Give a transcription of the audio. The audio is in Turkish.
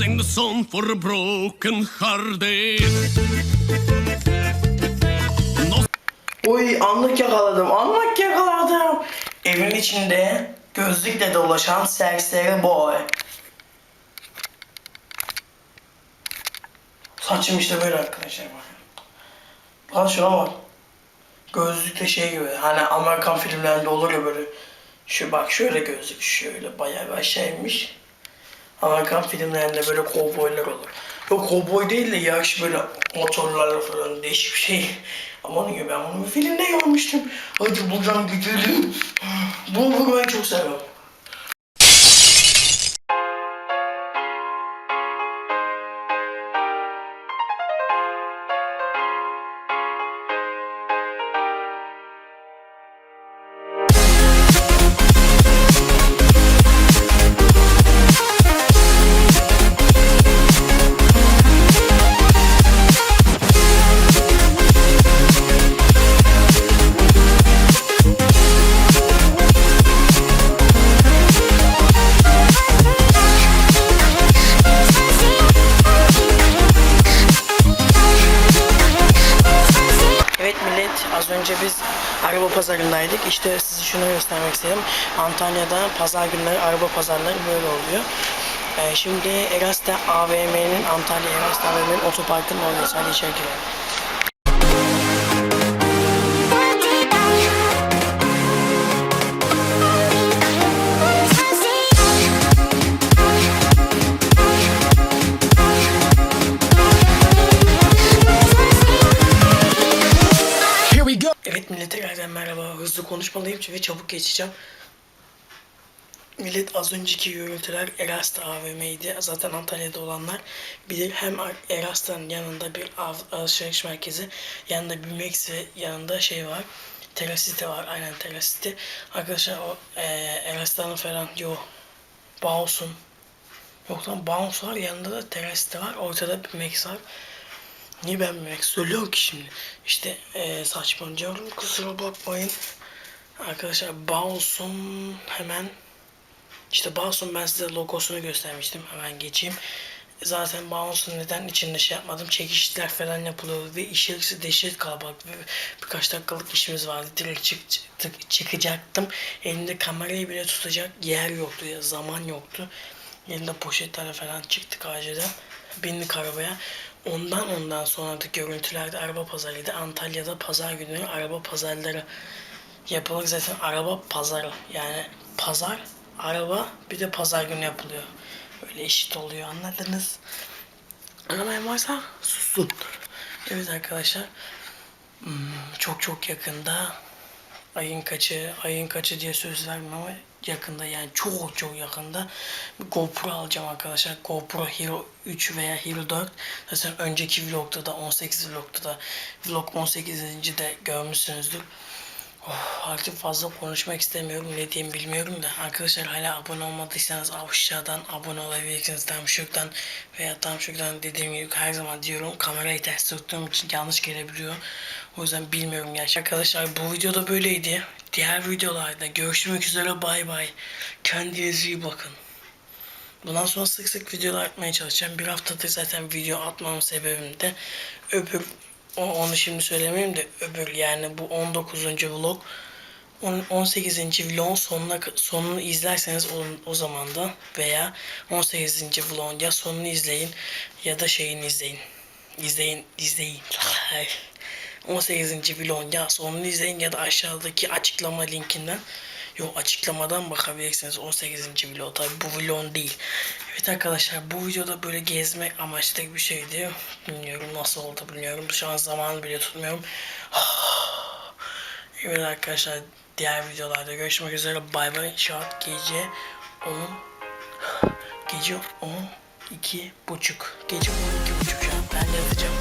sing the song for a broken hearted. Uy anlık yakaladım, anlık yakaladım. Evin içinde gözlükle dolaşan serseri boy. Saçım işte böyle arkadaşlar bakın. Lan şuna bak. Gözlükte şey gibi hani Amerikan filmlerinde olur ya böyle. Şu bak şöyle gözlük şöyle bayağı bir aşağıymış. Amerikan filmlerinde böyle kovboylar olur. Yok kovboy değil de yarış böyle motorlarla falan değişik bir şey. Aman ya ben bunu bir filmde görmüştüm. Hadi buradan gidelim. Bunu vurmayı çok seviyorum. Önce biz araba pazarındaydık. İşte size şunu göstermek istedim. Antalya'da pazar günleri araba pazarları böyle oluyor. Ee, şimdi Eras'ta AVM'nin Antalya Eras'ta AVM'nin otoparkının orada hadi içeri girelim. Hızlı konuşmalıyım ve çabuk geçeceğim. Millet az önceki görüntüler Erasta AVM'ydi. Zaten Antalya'da olanlar bilir. Hem Erasta'nın yanında bir alışveriş merkezi, yanında bir Max ve yanında şey var. Terasite var. Aynen Terasite. Arkadaşlar o e, Erasta'nın falan yo Bounce'un Yok lan Bounce var. Yanında da Terasite var. Ortada bir Max var. Niye ben Max söylüyorum ki şimdi? İşte e, saçmalıyorum kusura bakmayın. Arkadaşlar Bounce'un hemen işte Bounce'un ben size logosunu göstermiştim. Hemen geçeyim. Zaten Bounce'un neden içinde şey yapmadım. Çekişler falan yapılıyor ve içerisi dehşet kalabalık. Birkaç dakikalık işimiz vardı. Direkt çık, çık- çıkacaktım. Elimde kamerayı bile tutacak yer yoktu ya zaman yoktu. Elimde poşetlerle falan çıktık acilen. Bindik arabaya. Ondan ondan sonra da görüntülerde araba pazarıydı. Antalya'da pazar günleri araba pazarları yapılır zaten araba pazarı. Yani pazar, araba bir de pazar günü yapılıyor. Öyle eşit oluyor anladınız. Anlamayan varsa sussun. Evet arkadaşlar. hmm, Çok çok yakında ayın kaçı, ayın kaçı diye söz vermem ama yakında yani çok çok yakında bir GoPro alacağım arkadaşlar. GoPro Hero 3 veya Hero 4. Zaten önceki vlogda da 18 vlogda da vlog 18. de görmüşsünüzdür. Oh, artık fazla konuşmak istemiyorum. Ne diyeyim bilmiyorum da. Arkadaşlar hala abone olmadıysanız aşağıdan abone olabilirsiniz. Tam şuradan veya tam şuradan dediğim gibi her zaman diyorum. Kamerayı ters tuttuğum için yanlış gelebiliyor. O yüzden bilmiyorum gerçekten. Arkadaşlar bu videoda böyleydi. Diğer videolarda görüşmek üzere bay bay. Kendinize iyi bakın. Bundan sonra sık sık videolar atmaya çalışacağım. Bir haftadır zaten video atmamın sebebim de öbür o- onu şimdi söylemeyeyim de öbür yani bu 19. vlog on- 18. vlogun sonuna sonunu izlerseniz o, o zaman da veya 18. vlogun ya sonunu izleyin ya da şeyini izleyin. İzleyin, izleyin. 18. vlogun ya sonunu izleyin ya da aşağıdaki açıklama linkinden Yo açıklamadan bakabilirsiniz 18. vlog tabi bu vlog değil. Evet arkadaşlar bu videoda böyle gezmek amaçlı bir şeydi. Bilmiyorum nasıl oldu bilmiyorum. Şu an zamanı bile tutmuyorum. Evet arkadaşlar diğer videolarda görüşmek üzere. Bay bay. Şu an gece 10 gece 10 iki buçuk. Gece 12 buçuk şu an. Ben yatacağım.